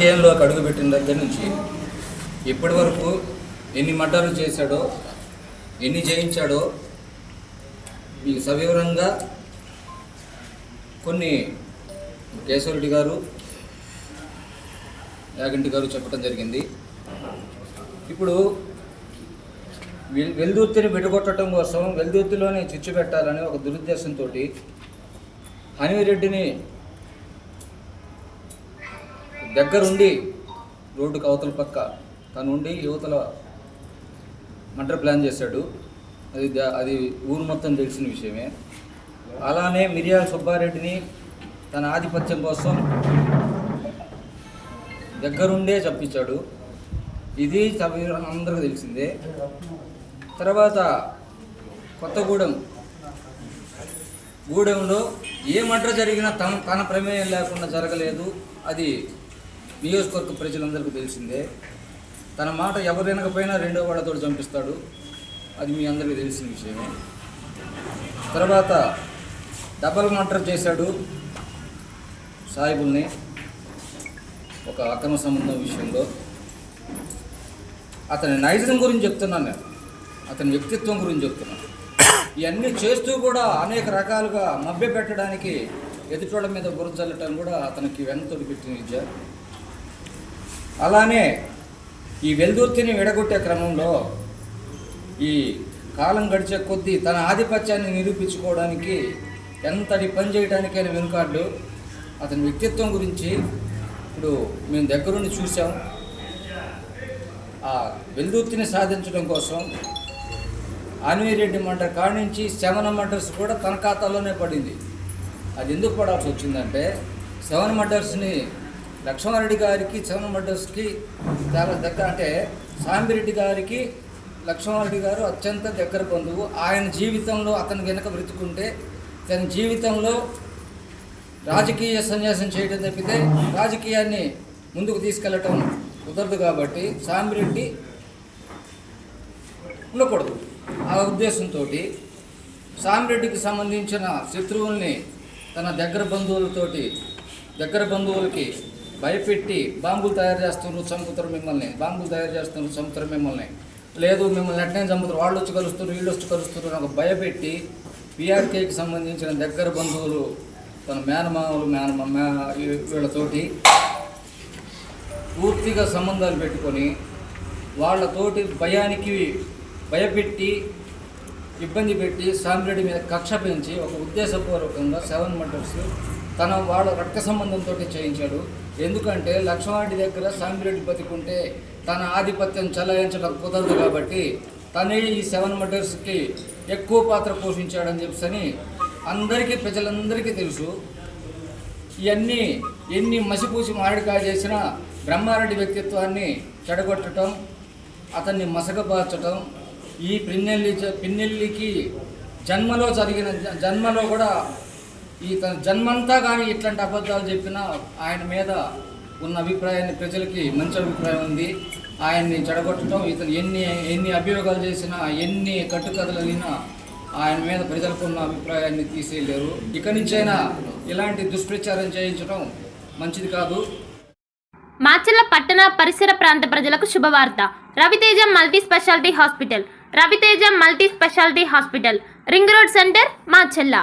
రాజకీయంలోకి అడుగుపెట్టిన దగ్గర నుంచి ఇప్పటి వరకు ఎన్ని మర్డర్లు చేశాడో ఎన్ని జయించాడో మీకు సవివరంగా కొన్ని కేశవరెడ్డి గారు యాగంటి గారు చెప్పడం జరిగింది. ఇప్పుడు వెల్- వెల్దుర్తిని విడగొట్టడం కోసం వెల్దుర్తిలోనే చిచ్చు పెట్టాలని ఒక దురుద్దేశంతో హనీరెడ్డిని దగ్గరుండి రోడ్డుకు అవతల పక్క తనుండి యువతల మర్డర్ ప్లాన్ చేశాడు. అది అది ఊరు మొత్తం తెలిసిన విషయమే. అలానే మిరియాల సుబ్బారెడ్డిని తన ఆధిపత్యం కోసం దగ్గరుండే చంపించాడు. ఇది అందరికీ తెలిసిందే. తర్వాత కొత్తగూడెం. గూడెంలో ఏ మర్డర్ జరిగినా తన తన ప్రమేయం లేకుండా జరగలేదు. అది నియోజకవర్గ ప్రజలందరికీ తెలిసిందే తన మాట ఎవరు వినకపోయినా రెండో వాళ్ళతో చంపిస్తాడు. అది మీ అందరికీ తెలిసిన విషయమే. తర్వాత డబల్ మర్డర్ చేశాడు సాయిబుల్ని ఒక అక్రమ సంబంధం విషయంలో. అతని నైజం గురించి చెప్తున్నాను నేను. అతని వ్యక్తిత్వం గురించి చెప్తున్నాను. ఇవన్నీ చేస్తూ కూడా అనేక రకాలుగా మభ్య పెట్టడానికి ఎదుటోళ్ళ మీద బురద చల్లటం కూడా అతనికి వెనతోడి పెట్టిన విద్య. అలానే ఈ వెల్దుర్తిని విడగొట్టే క్రమంలో ఈ కాలం గడిచే కొద్దీ తన ఆధిపత్యాన్ని నిరూపించుకోవడానికి ఎంతటి పని చేయడానికైనా వెనుకాడు అతని వ్యక్తిత్వం గురించి ఇప్పుడు మేము దగ్గరుండి చూసాం ఆ వెల్దుర్తిని సాధించడం కోసం ఆన్వీరెడ్డి మంట కాడి నుంచి శవన మర్డర్స్ కూడా తన ఖాతాలోనే పడింది. అది ఎందుకు పడాల్సి వచ్చిందంటే సెవెన్ మర్డర్స్ని లక్ష్మణరెడ్డి గారికి సెవెన్ చాలా దగ్గర అంటే సాంబిరెడ్డి గారికి లక్ష్మణరెడ్డి గారు అత్యంత దగ్గర బంధువు. ఆయన జీవితంలో అతను వెనుక బ్రతుకుంటే తన జీవితంలో రాజకీయ సన్యాసం చేయడం తప్పితే రాజకీయాన్ని ముందుకు తీసుకెళ్ళటం కుదరదు కాబట్టి సాంబిరెడ్డి ఉండకూడదు. ఆ ఉద్దేశంతో సామిరెడ్డికి సంబంధించిన శత్రువుల్ని తన దగ్గర బంధువులతోటి దగ్గర బంధువులకి భయపెట్టి బాంబులు తయారు చేస్తున్నారు చంపుతారు మిమ్మల్ని. బాంబులు తయారు చేస్తున్నారు చంపుతారు మిమ్మల్ని. లేదు మిమ్మల్ని ఎట్నే చంపుతారు. వాళ్ళు వచ్చి కలుస్తారు వీళ్ళు వచ్చి కలుస్తారు నాకు ఒక భయపెట్టి పిఆర్కేకి సంబంధించిన దగ్గర బంధువులు తన మేనమామలు మేనమా వీళ్ళతోటి పూర్తిగా సంబంధాలు పెట్టుకొని వాళ్ళతోటి భయానికి భయపెట్టి ఇబ్బంది పెట్టి సామిరెడ్డి మీద కక్ష పెంచి ఒక ఉద్దేశపూర్వకంగా సెవెన్ మర్డర్స్ తన వాళ్ళ రక్త సంబంధంతో చేయించాడు. ఎందుకంటే లక్ష్మణారెడ్డి దగ్గర సాంబిరెడ్డి బతికుంటే తన ఆధిపత్యం చలాయించడం కుదరదు కాబట్టి తనే ఈ సెవెన్ మర్డర్స్కి ఎక్కువ పాత్ర పోషించాడని చెప్పని అందరికీ ప్రజలందరికీ తెలుసు. ఇవన్నీ ఎన్ని మసిపూసి మామిడికాయ చేసినా బ్రహ్మారెడ్డి వ్యక్తిత్వాన్ని చెడగొట్టడం అతన్ని మసకబార్చటం ఈ పిన్నెల్లి పిన్నెల్లికి జన్మలో జరిగిన జన్మలో కూడా ఈ తన జన్మంతా కానీ ఇట్లాంటి అబద్ధాలు చెప్పినా ఆయన మీద ఉన్న అభిప్రాయాన్ని ప్రజలకి మంచి అభిప్రాయం ఉంది. ఆయన్ని చెడగొట్టడం ఇతను ఎన్ని ఎన్ని అభియోగాలు చేసినా ఎన్ని కట్టుకథలైనా ఆయన మీద ప్రజలకు ఉన్న అభిప్రాయాన్ని తీసేయలేరు. ఇక్కడి నుంచైనా ఇలాంటి దుష్ప్రచారం చేయించడం మంచిది కాదు. మాచర్ల పట్టణ పరిసర ప్రాంత ప్రజలకు శుభవార్త. Raviteja multi speciality hospital. Raviteja multi speciality hospital. Ring road centre Macherla